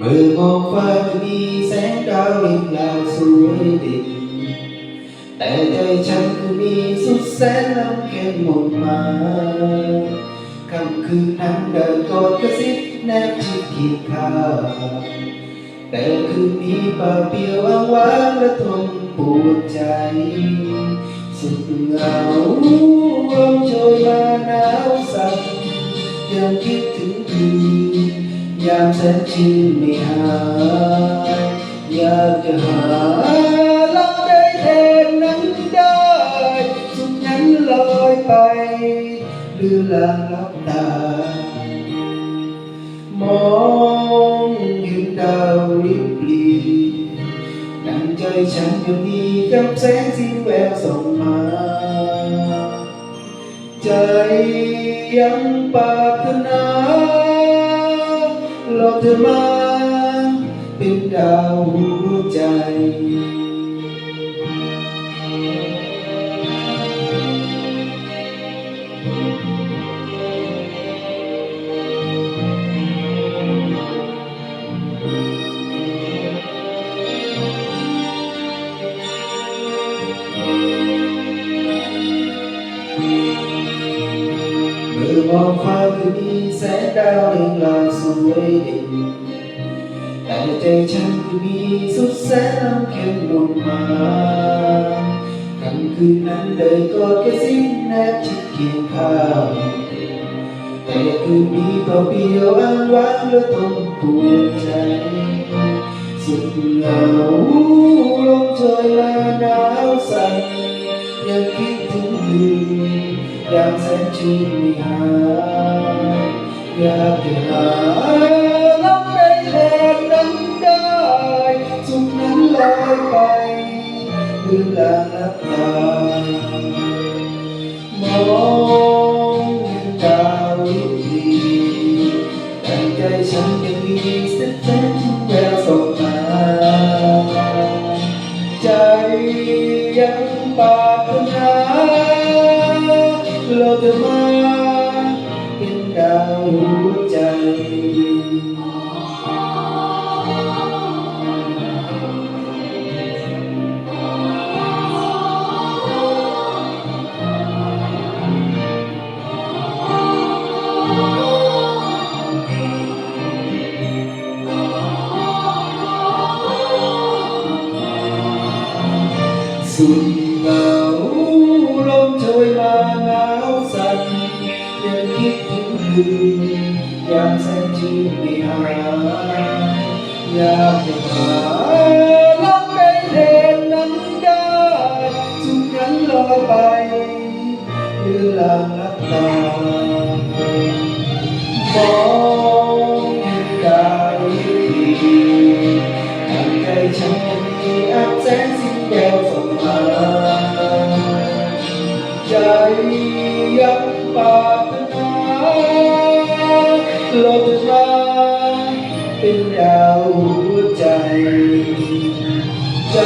มื่อมองฟ้าจะมีแสงดาวริบลางสวยด่นแต่ใจฉันคือมีสุดแสนน้ำเค็มหมดมาคำคืนนั้นเดินกอดกระซิบแนบชิดเคียงข้าแต่คืนนี้เปล่าเปลียวอ้างว้างและทนปวดใจ สุดเหงาลมโชยมาหนาวสั่นยังคิดถึง ยามแสนชื่นไม่หายอยากจะหาลับได้แทนนั้นได้สุดนั้นลอยไปเรือลางลับตามองเห็นดาวริบลีดังใจฉันยังมีกับแสงสีแววส่องมา ใจยังปรารถนา รอเธอมา เป็นดาวหัวใจ ฟ้าคือมีแสงดาวเรืองรางสวยเด่นแต่ใจฉันคือมีสุดแสนน้ำเค็มหมดมาคำคืนนั้นเลยกอดกระซิบแนบชิดเคียงข้างแต่คืนนี้เปล่าเปลี่ยวอ้างว้างและทนปวดใจ สุดเหงาลมโชยมาหนาวสั่นยังคิดถึงคืน ยามแสนชื่นไม่หายอยากจะหาลับได้แทนนั้นได้สุดนั้นลอยไปเรือลางลับตามองดาวริบหลีแต่ใจฉันยังมีเส้นแสงที่แววส่งมาใจยังปรารถนา เราจะมา ยามแสนชื่นไม่หายอยากจะหาลับได้แทนนั้นได้สุดนั้นลอยไปเรือลางลับตามองเห็นดาวริบหลีทางใจฉันมีอับแสงสีแววส่งมาใจยังปรารถนา ลดมาเป็นดาวหัวใจใจ